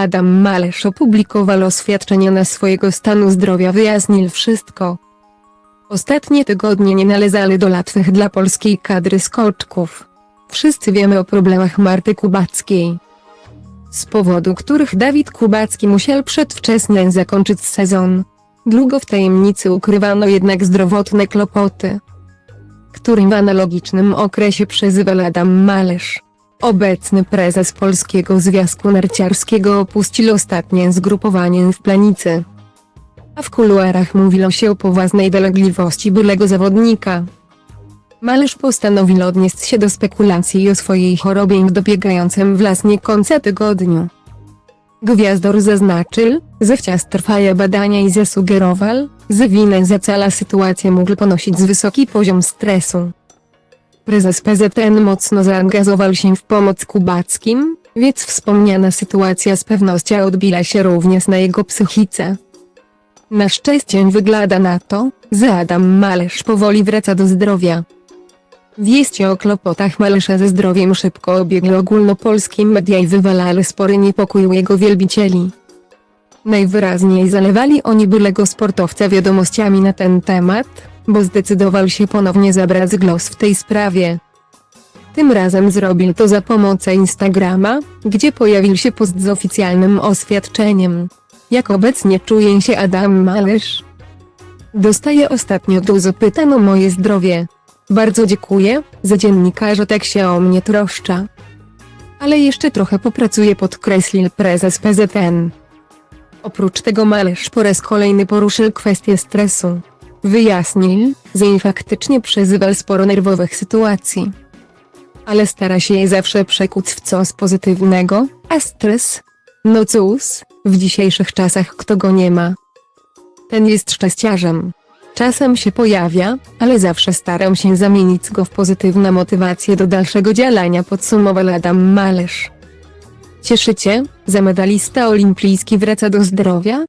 Adam Malesz opublikował oświadczenie swojego stanu zdrowia wyjaśnił wszystko. Ostatnie tygodnie nie należały do łatwych dla polskiej kadry skoczków. Wszyscy wiemy o problemach Marty Kubackiej. Z powodu których Dawid Kubacki musiał przedwcześnie zakończyć sezon. Długo w tajemnicy ukrywano jednak zdrowotne kłopoty, którym w analogicznym okresie przezywał Adam Malesz. Obecny prezes Polskiego Związku Narciarskiego opuścił ostatnie zgrupowanie w Planicy. A w kuluarach mówiło się o poważnej dolegliwości byłego zawodnika. Malesz postanowił odnieść się do spekulacji o swojej chorobie w dobiegającym właśnie końca tygodniu. Gwiazdor zaznaczył, że wciąż trwają badania i zasugerował, że winę za całą sytuację mógł ponosić z wysoki poziom stresu. Prezes PZN mocno zaangażował się w pomoc Kubackim, więc wspomniana sytuacja z pewnością odbila się również na jego psychice. Na szczęście wygląda na to, że Adam Malesz powoli wraca do zdrowia. Wieści o kłopotach Malesza ze zdrowiem szybko obiegły ogólnopolskie media i wywalały spory niepokój u jego wielbicieli. Najwyraźniej zalewali oni bylego sportowca wiadomościami na ten temat, bo zdecydował się ponownie zabrać głos w tej sprawie. Tym razem zrobił to za pomocą Instagrama, gdzie pojawił się post z oficjalnym oświadczeniem. Jak obecnie czuje się Adam Malesz? Dostaję ostatnio dużo pytań o moje zdrowie. Bardzo dziękuję, że dziennikarze tak się o mnie troszcza. Ale jeszcze trochę popracuję podkreślił prezes PZN. Oprócz tego Malesz po raz kolejny poruszył kwestię stresu. Wyjaśnił, że i faktycznie przeżywał sporo nerwowych sytuacji. Ale stara się je zawsze przekuć w coś pozytywnego, a stres? No cóż, w dzisiejszych czasach kto go nie ma. Ten jest szczęściarzem. Czasem się pojawia, ale zawsze staram się zamienić go w pozytywną motywację do dalszego działania podsumował Adam Malesz. Cieszycie, że medalista olimpijski wraca do zdrowia?